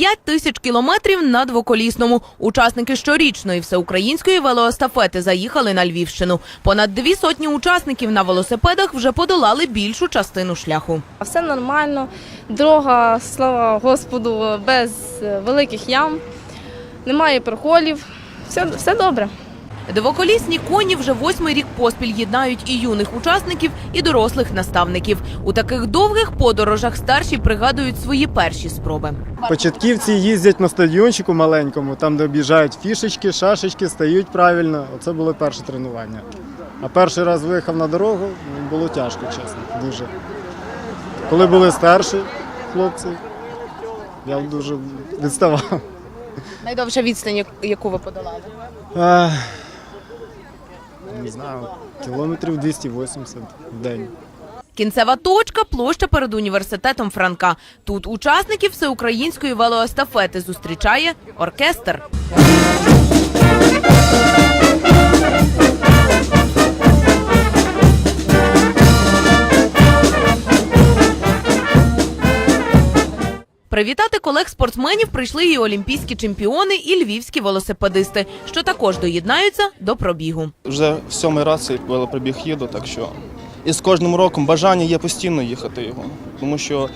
5 тисяч кілометрів на двоколісному. Учасники щорічної всеукраїнської велоестафети заїхали на Львівщину. Понад дві сотні учасників на велосипедах вже подолали більшу частину шляху. Все нормально. Дорога, слава Господу, без е, великих ям, немає проколів. Все, все добре. Двоколісні коні вже восьмий рік поспіль єднають і юних учасників, і дорослих наставників. У таких довгих подорожах старші пригадують свої перші спроби. Початківці їздять на стадіончику маленькому, там де об'їжджають фішечки, шашечки, стають правильно. Оце було перше тренування. А перший раз виїхав на дорогу, ну, було тяжко, чесно, дуже. Коли були старші хлопці, я дуже відставав. Найдовша відстань, яку ви подолали? Не знаю, кілометрів 280 в день. Кінцева точка площа перед університетом Франка. Тут учасників всеукраїнської велоестафети зустрічає оркестр. Привітати колег спортсменів прийшли і олімпійські чемпіони, і львівські велосипедисти, що також доєднаються до пробігу. Вже в сьомий раз цей велопробіг їду, так що і з кожним роком бажання є постійно їхати його. Тому що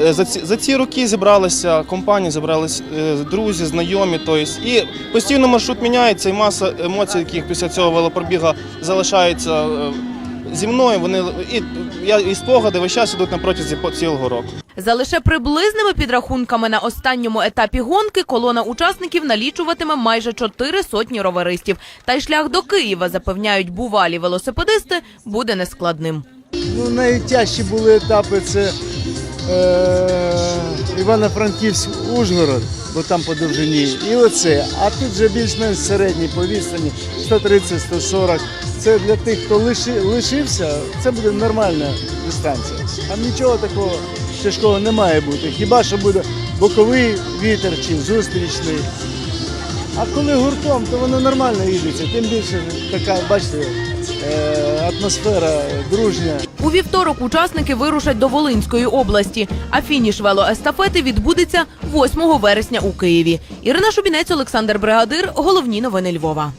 е, за ці, за ці роки зібралися компанії, зібралися е, друзі, знайомі. Тобто, і постійно маршрут міняється, і маса емоцій, яких після цього велопробіга залишається е, зі мною. Вони і, і спогади весь час ідуть на протязі цілого року. За лише приблизними підрахунками на останньому етапі гонки колона учасників налічуватиме майже чотири сотні роверистів. Та й шлях до Києва, запевняють бувалі велосипедисти, буде нескладним. Ну, найтяжчі були етапи це е, Івано-Франківськ Ужгород, бо там по довжині. І оце. А тут вже більш-менш середній по відстані 130-140. Це для тих, хто лишився, це буде нормальна дистанція. Там нічого такого тяжкого не має бути. Хіба що буде боковий вітер чи зустрічний. А коли гуртом, то воно нормально їдеться. Тим більше така, бачите, е, атмосфера дружня. У вівторок учасники вирушать до Волинської області, а фініш велоестафети відбудеться 8 вересня у Києві. Ірина Шубінець, Олександр Бригадир. Головні новини Львова.